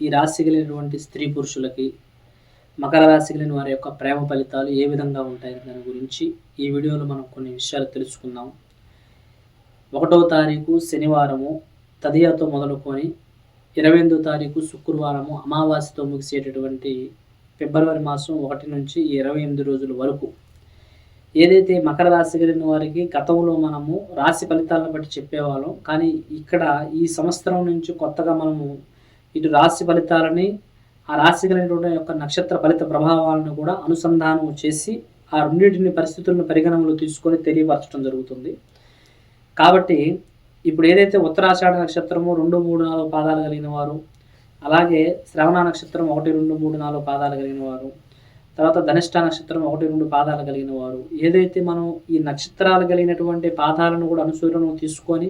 ఈ రాశి కలిగినటువంటి స్త్రీ పురుషులకి మకర రాశి కలిగిన వారి యొక్క ప్రేమ ఫలితాలు ఏ విధంగా ఉంటాయి దాని గురించి ఈ వీడియోలో మనం కొన్ని విషయాలు తెలుసుకుందాం. ఒకటవ తారీఖు శనివారము తదియాతో మొదలుకొని ఇరవై ఎనిమిదో తారీఖు శుక్రవారము అమావాస్యతో ముగిసేటటువంటి ఫిబ్రవరి మాసం ఒకటి నుంచి ఇరవై ఎనిమిది రోజుల వరకు. ఏదైతే మకర రాశి కలిగిన వారికి గతంలో మనము రాశి ఫలితాలను బట్టి చెప్పేవాళ్ళం కానీ ఇక్కడ ఈ సంవత్సరం నుంచి కొత్తగా మనము ఇటు రాశి ఫలితాలని ఆ రాశి కలిగినటువంటి యొక్క నక్షత్ర ఫలిత ప్రభావాలను కూడా అనుసంధానం చేసి ఆ రెండింటిని పరిస్థితులను పరిగణనలో తీసుకొని తెలియపరచడం జరుగుతుంది. కాబట్టి ఇప్పుడు ఏదైతే ఉత్తరాషాఢ నక్షత్రము రెండు మూడు నాలుగు పాదాలు కలిగిన వారు అలాగే శ్రవణ నక్షత్రం ఒకటి రెండు మూడు నాలుగు పాదాలు కలిగిన వారు తర్వాత ధనిష్ట నక్షత్రం ఒకటి రెండు పాదాలు కలిగిన వారు ఏదైతే మనం ఈ నక్షత్రాలు కలిగినటువంటి పాదాలను కూడా అనుసరణ తీసుకొని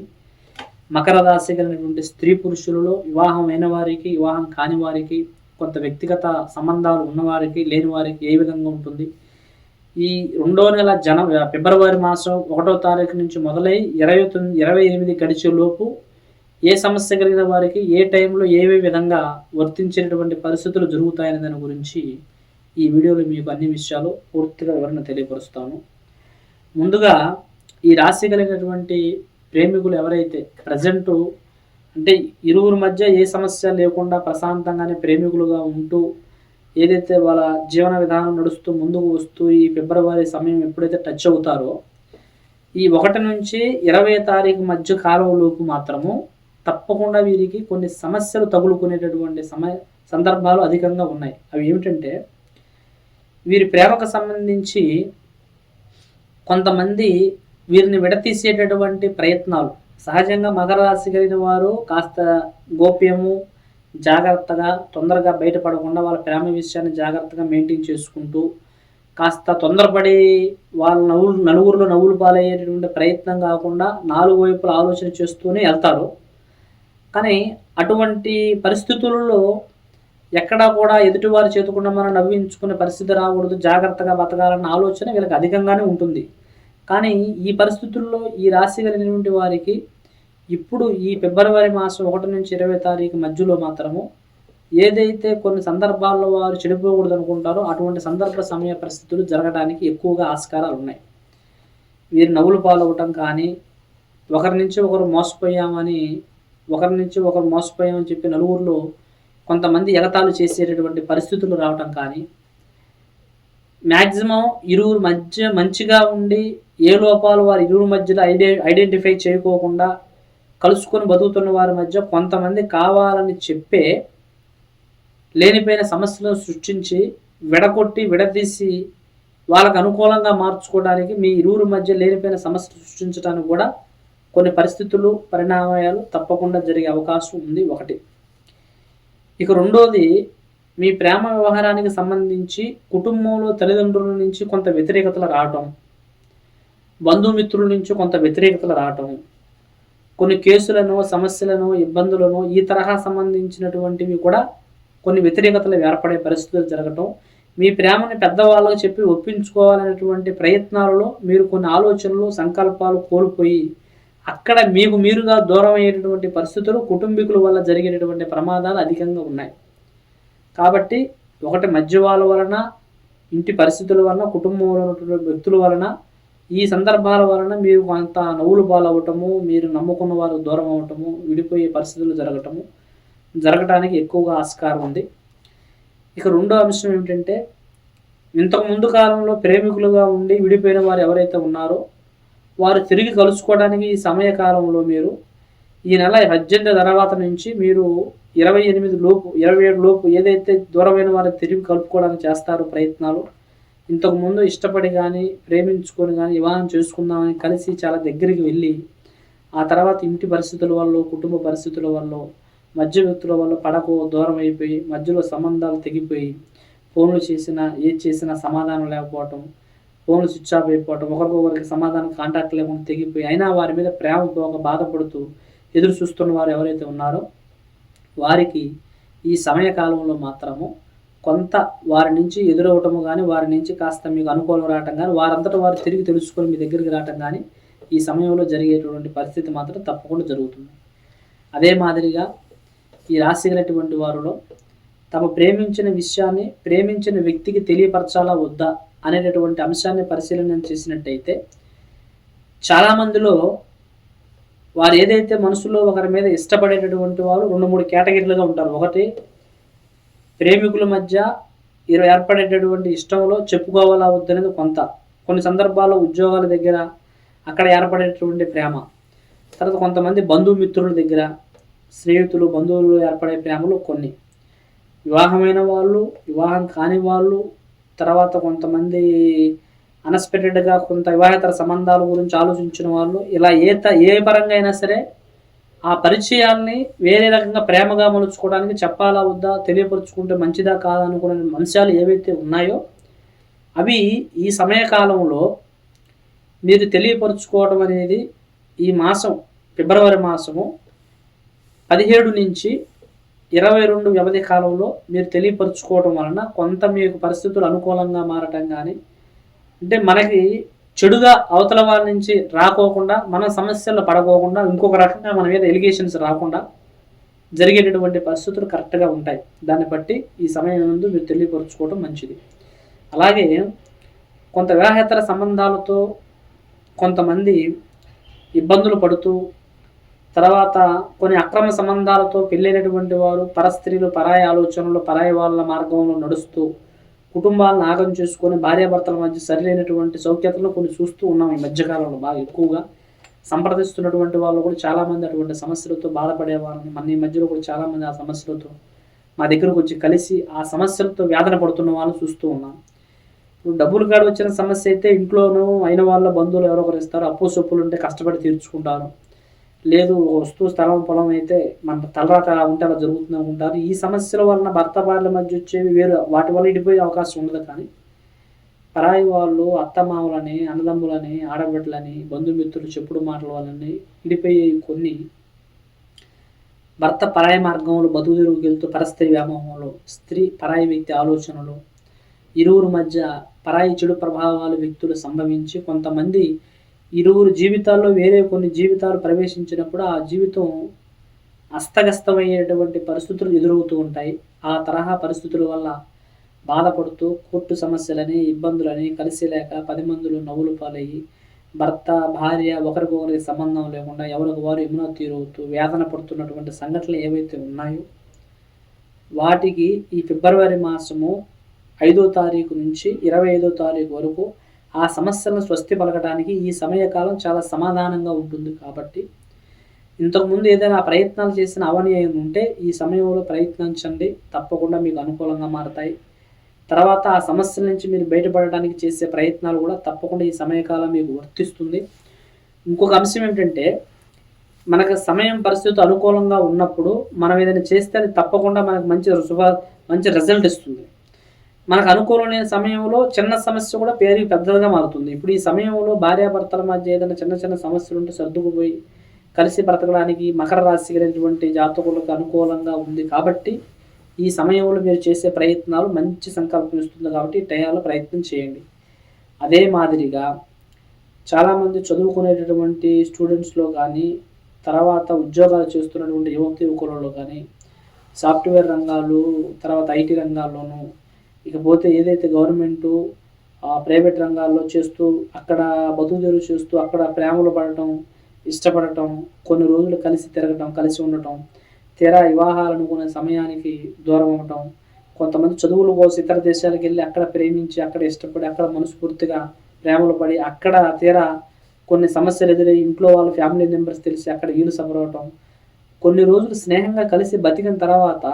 మకర రాశి కలిగినటువంటి స్త్రీ పురుషులలో వివాహం అయిన వారికి వివాహం కాని వారికి కొంత వ్యక్తిగత సంబంధాలు ఉన్నవారికి లేని వారికి ఏ విధంగా ఉంటుంది? ఈ రెండో నెల జన ఫిబ్రవరి మాసం ఒకటో తారీఖు నుంచి మొదలై ఇరవై తొమ్మిది ఇరవై ఎనిమిది గడిచే లోపు ఏ సమస్య కలిగిన వారికి ఏ టైంలో ఏ విధంగా వర్తించేటటువంటి పరిస్థితులు జరుగుతాయనే దాని గురించి ఈ వీడియోలో మీకు అన్ని విషయాలు పూర్తిగా వివరణ తెలియపరుస్తాను. ముందుగా ఈ రాశి కలిగినటువంటి ప్రేమికులు ఎవరైతే ప్రజెంటు అంటే ఇరువురి మధ్య ఏ సమస్య లేకుండా ప్రశాంతంగానే ప్రేమికులుగా ఉంటూ ఏదైతే వాళ్ళ జీవన విధానం నడుస్తూ ముందుకు వస్తూ ఈ ఫిబ్రవరి సమయం ఎప్పుడైతే టచ్ అవుతారో ఈ ఒకటి నుంచి ఇరవై తారీఖు మధ్య కాలంలోపు మాత్రము తప్పకుండా వీరికి కొన్ని సమస్యలు తగులుకునేటటువంటి సమయ సందర్భాలు అధికంగా ఉన్నాయి. అవి ఏమిటంటే వీరి ప్రేమకు సంబంధించి కొంతమంది వీరిని విడతీసేటటువంటి ప్రయత్నాలు. సహజంగా మకర రాశి కలిగిన వారు కాస్త గోప్యము జాగ్రత్తగా తొందరగా బయటపడకుండా వాళ్ళ ప్రేమ విషయాన్ని జాగ్రత్తగా మెయింటైన్ చేసుకుంటూ కాస్త తొందరపడి వాళ్ళ నవ్వులు నలుగురిలో నవ్వులు పాలయ్యేటటువంటి ప్రయత్నం కాకుండా నాలుగు వైపుల ఆలోచన చేస్తూనే వెళ్తారు. కానీ అటువంటి పరిస్థితులలో ఎక్కడా కూడా ఎదుటివారి చేతుకుండా మనం నవ్వించుకునే పరిస్థితి రాకూడదు. జాగ్రత్తగా బతకాలన్న ఆలోచన వీళ్ళకి అధికంగానే ఉంటుంది. కానీ ఈ పరిస్థితుల్లో ఈ రాశి కలిగినటువంటి వారికి ఇప్పుడు ఈ ఫిబ్రవరి మాసం ఒకటి నుంచి ఇరవై తారీఖు మధ్యలో మాత్రము ఏదైతే కొన్ని సందర్భాల్లో వారు చెడిపోకూడదు అనుకుంటారో అటువంటి సందర్భ సమయ పరిస్థితులు జరగడానికి ఎక్కువగా ఆస్కారాలు ఉన్నాయి. వీరు నవ్వులు పాలవటం కానీ ఒకరి నుంచి ఒకరు మోసపోయామని ఒకరి నుంచి ఒకరు మోసపోయామని చెప్పి నలుగురిలో కొంతమంది ఎగతాళి చేసేటటువంటి పరిస్థితులు రావటం కానీ మ్యాక్సిమం ఇరువురు మధ్య మంచిగా ఉండి ఏ లోపాలు వారి ఇరువురు మధ్యలో ఐడే ఐడెంటిఫై చేయకోకుండా కలుసుకొని బతుకుతున్న వారి మధ్య కొంతమంది కావాలని చెప్పే లేనిపోయిన సమస్యలను సృష్టించి విడగొట్టి విడదీసి వాళ్ళకు అనుకూలంగా మార్చుకోవడానికి మీ ఇరువురు మధ్య లేనిపోయిన సమస్యలు సృష్టించడానికి కూడా కొన్ని పరిస్థితులు పరిణామాలు తప్పకుండా జరిగే అవకాశం ఉంది ఒకటి. ఇక రెండోది మీ ప్రేమ వ్యవహారానికి సంబంధించి కుటుంబంలో తల్లిదండ్రుల నుంచి కొంత వ్యతిరేకతలు రావటం బంధుమిత్రుల నుంచి కొంత వ్యతిరేకతలు రావటం కొన్ని కేసులను సమస్యలను ఇబ్బందులను ఈ తరహా సంబంధించినటువంటివి కూడా కొన్ని వ్యతిరేకతలు ఏర్పడే పరిస్థితులు జరగటం మీ ప్రేమని పెద్దవాళ్ళకు చెప్పి ఒప్పించుకోవాలనేటువంటి ప్రయత్నాలలో మీరు కొన్ని ఆలోచనలు సంకల్పాలు కోల్పోయి అక్కడ మీకు మీరుగా దూరం అయ్యేటటువంటి పరిస్థితులు కుటుంబీకుల వల్ల జరిగేటటువంటి ప్రమాదాలు అధికంగా ఉన్నాయి. కాబట్టి ఒకటి మధ్య వాళ్ళ వలన ఇంటి పరిస్థితుల వలన కుటుంబంలో ఉన్నటువంటి వ్యక్తుల వలన ఈ సందర్భాల వలన మీరు కొంత నవ్వులు పాలవటము మీరు నమ్ముకున్న వారు దూరం అవ్వటము విడిపోయే పరిస్థితులు జరగటము జరగటానికి ఎక్కువగా ఆస్కారం ఉంది. ఇక రెండో అంశం ఏమిటంటే ఇంతకు ముందు కాలంలో ప్రేమికులుగా ఉండి విడిపోయిన వారు ఎవరైతే ఉన్నారో వారు తిరిగి కలుసుకోవడానికి ఈ సమయకాలంలో మీరు ఈ నెల పద్దెనిమిది తర్వాత నుంచి మీరు ఇరవై ఎనిమిది లోపు ఇరవై ఏడు లోపు ఏదైతే దూరమైన వారిని తిరిగి కలుపుకోవడానికి చేస్తారు ప్రయత్నాలు ఇంతకుముందు ఇష్టపడి కానీ ప్రేమించుకొని కానీ వివాహం చేసుకుందామని కలిసి చాలా దగ్గరికి వెళ్ళి ఆ తర్వాత ఇంటి పరిస్థితుల వల్ల కుటుంబ పరిస్థితుల వల్ల మధ్య వ్యక్తుల వల్ల పడకు దూరం అయిపోయి మధ్యలో సంబంధాలు తెగిపోయి ఫోన్లు చేసినా ఏది చేసినా సమాధానం లేకపోవటం ఫోన్లు స్విచ్ ఆఫ్ అయిపోవటం ఒకరికొకరికి సమాధానం కాంటాక్ట్ లేకుండా తెగిపోయి అయినా వారి మీద ప్రేమ బాధపడుతూ ఎదురు చూస్తున్న వారు ఎవరైతే ఉన్నారో వారికి ఈ సమయకాలంలో మాత్రము కొంత వారి నుంచి ఎదురవటము కానీ వారి నుంచి కాస్త మీకు అనుకూలం రావటం కానీ వారంతటా వారు తిరిగి తెలుసుకొని మీ దగ్గరికి రావటం కానీ ఈ సమయంలో జరిగేటువంటి పరిస్థితి మాత్రం తప్పకుండా జరుగుతుంది. అదే మాదిరిగా ఈ రాశి గలటువంటి వారిలో తమ ప్రేమించిన విషయాన్ని ప్రేమించిన వ్యక్తికి తెలియపరచాలా వద్దా అనేటటువంటి అంశాన్ని పరిశీలన చేసినట్టయితే చాలామందిలో వారు ఏదైతే మనసులో ఒకరి మీద ఇష్టపడేటటువంటి వారు రెండు మూడు కేటగిరీలుగా ఉంటారు. ఒకటి ప్రేమికుల మధ్య ఇరు ఏర్పడేటటువంటి ఇష్టంలో చెప్పుకోవాలా వద్దనేది కొంత. కొన్ని సందర్భాల్లో ఉద్యోగాల దగ్గర అక్కడ ఏర్పడేటటువంటి ప్రేమ. తర్వాత కొంతమంది బంధుమిత్రుల దగ్గర స్నేహితులు బంధువులు ఏర్పడే ప్రేమలు కొన్ని. వివాహమైన వాళ్ళు వివాహం కాని వాళ్ళు తర్వాత కొంతమంది అన్ఎక్స్పెక్టెడ్గా కొంత వివాహేతర సంబంధాల గురించి ఆలోచించిన వాళ్ళు ఇలా ఏ ఏ పరంగా అయినా సరే ఆ పరిచయాల్ని వేరే రకంగా ప్రేమగా మలుచుకోవడానికి చెప్పాలా వద్దా తెలియపరుచుకుంటే మంచిదా కాదా అనుకునే అంశాలు ఏవైతే ఉన్నాయో అవి ఈ సమయకాలంలో మీరు తెలియపరుచుకోవడం అనేది ఈ మాసం ఫిబ్రవరి మాసము పదిహేడు నుంచి ఇరవై రెండు వ్యవధి కాలంలో మీరు తెలియపరుచుకోవడం వలన కొంత మీకు పరిస్థితులు అనుకూలంగా మారటం కానీ అంటే మనకి చెడుగా అవతల వాళ్ళ నుంచి రాకోకుండా మన సమస్యల్లో పడకోకుండా ఇంకొక రకంగా మన మీద ఎలిగేషన్స్ రాకుండా జరిగేటటువంటి పరిస్థితులు కరెక్ట్గా ఉంటాయి. దాన్ని బట్టి ఈ సమయం ముందు మీరు తెలియపరుచుకోవడం మంచిది. అలాగే కొంత వివాహేతర సంబంధాలతో కొంతమంది ఇబ్బందులు పడుతూ తర్వాత కొన్ని అక్రమ సంబంధాలతో పెళ్ళైనటువంటి వారు పరస్త్రీలు పరాయి ఆలోచనలు పరాయి వాళ్ళ మార్గంలో నడుస్తూ కుటుంబాలను ఆగం చేసుకొని భార్యాభర్తల మధ్య సరిలేనటువంటి సౌఖ్యతలను కొన్ని చూస్తూ ఉన్నాం ఈ మధ్యకాలంలో బాగా ఎక్కువగా. సంప్రదిస్తున్నటువంటి వాళ్ళు కూడా చాలామంది అటువంటి సమస్యలతో బాధపడే వాళ్ళని మన ఈ మధ్యలో కూడా చాలామంది ఆ సమస్యలతో మా దగ్గరకు వచ్చి కలిసి ఆ సమస్యలతో వేదన పడుతున్న వాళ్ళని చూస్తూ ఉన్నాం. ఇప్పుడు డబ్బులు కాడ వచ్చిన సమస్య అయితే ఇంట్లోనూ అయిన వాళ్ళ బంధువులు ఎవరో ఒకరు ఇస్తారు. అప్పు సొప్పులు ఉంటే కష్టపడి తీర్చుకుంటారు. లేదు వస్తువు స్థలం పొలం అయితే మన తలరాత ఉంటే అలా జరుగుతుంది అనుకుంటారు ఈ సమస్యల వలన భర్త భార్యల మధ్య వచ్చేవి వేరు. వాటి వల్ల ఇడిపోయే అవకాశం ఉండదు కానీ పరాయి వాళ్ళు అత్తమామలని అన్నదమ్ములని ఆడబిడ్డలని బంధుమిత్రులు చెప్పుడు మాటల వలని ఇడిపోయే కొన్ని భర్త పరాయి మార్గంలో బతుకు తిరుగుకెళ్తూ పరస్త్రీ వ్యామోహంలో స్త్రీ పరాయి వ్యక్తి ఆలోచనలు ఇరువురు మధ్య పరాయి చెడు ప్రభావాలు వ్యక్తులు సంభవించి కొంతమంది ఇరువురు జీవితాల్లో వేరే కొన్ని జీవితాలు ప్రవేశించినప్పుడు ఆ జీవితం అస్తగస్తమయ్యేటువంటి పరిస్థితులు ఎదురవుతూ ఉంటాయి. ఆ తరహా పరిస్థితుల వల్ల బాధపడుతూ కోర్టు సమస్యలని ఇబ్బందులని కలిసి లేక పది మందులు నవ్వులు పాలయ్యి భర్త భార్య ఒకరికొకరికి సంబంధం లేకుండా ఎవరికి వారు ఎమునో తీరవుతూ వేదన పడుతున్నటువంటి సంఘటనలు ఏవైతే ఉన్నాయో వాటికి ఈ ఫిబ్రవరి మాసము ఐదో తారీఖు నుంచి ఇరవై ఐదో తారీఖు వరకు ఆ సమస్యలను స్వస్తి పలకడానికి ఈ సమయకాలం చాలా సమాధానంగా ఉంటుంది కాబట్టి. ఇంతకుముందు ఏదైనా ప్రయత్నాలు చేసిన అవనీయం ఉంటే ఈ సమయంలో ప్రయత్నించండి. తప్పకుండా మీకు అనుకూలంగా మారతాయి. తర్వాత ఆ సమస్యల నుంచి మీరు బయటపడడానికి చేసే ప్రయత్నాలు కూడా తప్పకుండా ఈ సమయకాలం మీకు వర్తిస్తుంది. ఇంకొక అంశం ఏమిటంటే మనకు సమయం పరిస్థితి అనుకూలంగా ఉన్నప్పుడు మనం ఏదైనా చేస్తే అది తప్పకుండా మనకు మంచి శుభ మంచి రిజల్ట్ ఇస్తుంది. మనకు అనుకూలమైన సమయంలో చిన్న సమస్య కూడా పేరు పెద్దదిగా మారుతుంది. ఇప్పుడు ఈ సమయంలో భార్యాభర్తల మధ్య ఏదైనా చిన్న చిన్న సమస్యలు ఉంటే సర్దుకుపోయి కలిసి బ్రతకడానికి మకర రాశి కలిగినటువంటి జాతకులకు అనుకూలంగా ఉంది కాబట్టి ఈ సమయంలో మీరు చేసే ప్రయత్నాలు మంచి సంకల్పం ఇస్తుంది కాబట్టి టయాలో ప్రయత్నం చేయండి. అదే మాదిరిగా చాలామంది చదువుకునేటటువంటి స్టూడెంట్స్లో కానీ తర్వాత ఉద్యోగాలు చేస్తున్నటువంటి యువతి యువకులలో కానీ సాఫ్ట్వేర్ రంగాలు తర్వాత ఐటీ రంగాల్లోనూ ఇకపోతే ఏదైతే గవర్నమెంటు ప్రైవేట్ రంగాల్లో చేస్తూ అక్కడ బతుకుదేరు చేస్తూ అక్కడ ప్రేమలు పడటం ఇష్టపడటం కొన్ని రోజులు కలిసి తిరగటం కలిసి ఉండటం తీరా వివాహాలు అనుకునే సమయానికి దూరం అవ్వటం కొంతమంది చదువుల కోసం ఇతర దేశాలకు వెళ్ళి అక్కడ ప్రేమించి అక్కడ ఇష్టపడి అక్కడ మనస్ఫూర్తిగా ప్రేమలు పడి అక్కడ తీరా కొన్ని సమస్యలు ఎదురై ఇంట్లో వాళ్ళ ఫ్యామిలీ మెంబర్స్ తెలిసి అక్కడ వీలు సఫరవటం కొన్ని రోజులు స్నేహంగా కలిసి బతికిన తర్వాత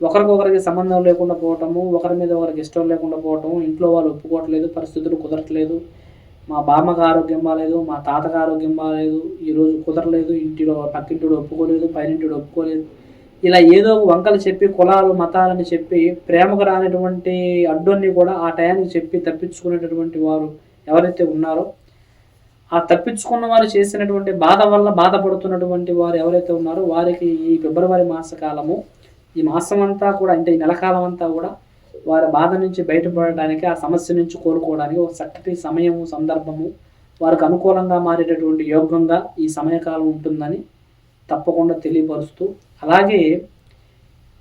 ఒకరికొకరికి సంబంధం లేకుండా పోవటము ఒకరి మీద ఒకరికి ఇష్టం లేకుండా పోవటము ఇంట్లో వాళ్ళు ఒప్పుకోవట్లేదు పరిస్థితులు కుదరట్లేదు మా బామ్మకు ఆరోగ్యం బాగాలేదు మా తాతకు ఆరోగ్యం బాగాలేదు ఈరోజు కుదరలేదు ఇంటిలో పక్కింటిడు ఒప్పుకోలేదు పైనింటిడు ఒప్పుకోలేదు. ఇలా ఏదో వంకలు చెప్పి కులాలు మతాలని చెప్పి ప్రేమకు రానటువంటి అడ్డుని కూడా ఆ టయానికి చెప్పి తప్పించుకునేటటువంటి వారు ఎవరైతే ఉన్నారో ఆ తప్పించుకున్న వారు చేసినటువంటి బాధ వల్ల బాధపడుతున్నటువంటి వారు ఎవరైతే ఉన్నారో వారికి ఈ ఫిబ్రవరి మాస కాలము ఈ మాసం అంతా కూడా అంటే ఈ నెలకాలం అంతా కూడా వారి బాధ నుంచి బయటపడడానికి ఆ సమస్య నుంచి కోలుకోవడానికి ఒక చక్కటి సమయము సందర్భము వారికి అనుకూలంగా మారేటటువంటి యోగంగా ఈ సమయకాలం ఉంటుందని తప్పకుండా తెలియపరుస్తూ అలాగే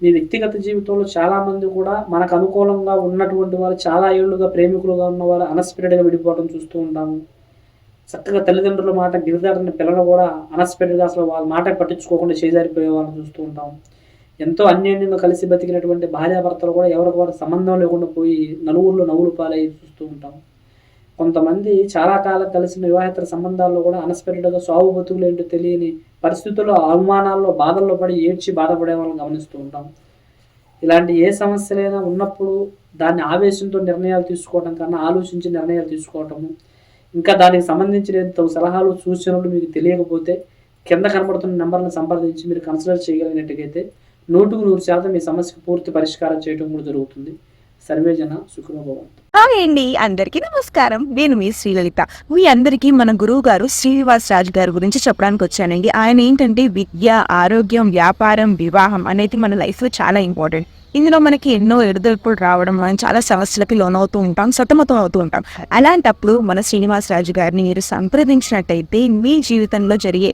మీ వ్యక్తిగత జీవితంలో చాలామంది కూడా మనకు అనుకూలంగా ఉన్నటువంటి వారు చాలా ఏళ్ళుగా ప్రేమికులుగా ఉన్నవారు అన్ఎక్స్పెక్టెడ్గా విడిపోవడం చూస్తూ ఉంటాము. చక్కగా తల్లిదండ్రుల మాట గిరిదాడిన పిల్లలు కూడా అన్ఎక్స్పెక్టెడ్గా అసలు వాళ్ళ మాట పట్టించుకోకుండా చేజారిపోయే వాళ్ళని చూస్తూ ఉంటాము. ఎంతో అన్యోన్యంగా కలిసి బతికినటువంటి భార్యాభర్తలు కూడా ఎవరికి సంబంధం లేకుండా పోయి నలుగురిలో నవ్వులు పాలై చూస్తూ ఉంటాం. కొంతమంది చాలా కాలం కలిసిన వివాహేతర సంబంధాల్లో కూడా అన్ఎక్స్పెక్టెడ్గా సాగు బతుకులు ఏంటో తెలియని పరిస్థితుల్లో అవమానాల్లో బాధల్లో పడి ఏడ్చి బాధపడే వాళ్ళని గమనిస్తూ ఉంటాం. ఇలాంటి ఏ సమస్యలైనా ఉన్నప్పుడు దాన్ని ఆవేశంతో నిర్ణయాలు తీసుకోవడం కన్నా ఆలోచించి నిర్ణయాలు తీసుకోవటము ఇంకా దానికి సంబంధించిన ఎంతో సలహాలు సూచనలు మీకు తెలియకపోతే కింద కనబడుతున్న నెంబర్ని సంప్రదించి మీరు కన్సిడర్ చేయగలిగినట్టుగైతే నూటుకు నూరు శాతం మీ సమస్యకు పూర్తి పరిష్కారం చేయడం కూడా జరుగుతుంది. సర్వేజన సుఖనుభవం హాయ్ అండి అందరికీ నమస్కారం. నేను మీ శ్రీలలిత. మీ అందరికీ మన గురువు గారు శ్రీనివాస్ రాజు గారి గురించి చెప్పడానికి వచ్చానండి. ఆయన ఏంటంటే విద్య ఆరోగ్యం వ్యాపారం వివాహం అనేది మన లైఫ్లో చాలా ఇంపార్టెంట్ ఇందులో మనకి ఎన్నో ఎడుదొడుపులు రావడం మనం చాలా సమస్యలకి లోనవుతూ ఉంటాం సతమతం అవుతూ ఉంటాం. అలాంటప్పుడు మన శ్రీనివాస్ రాజు గారిని మీరు సంప్రదించినట్టయితే మీ జీవితంలో జరిగే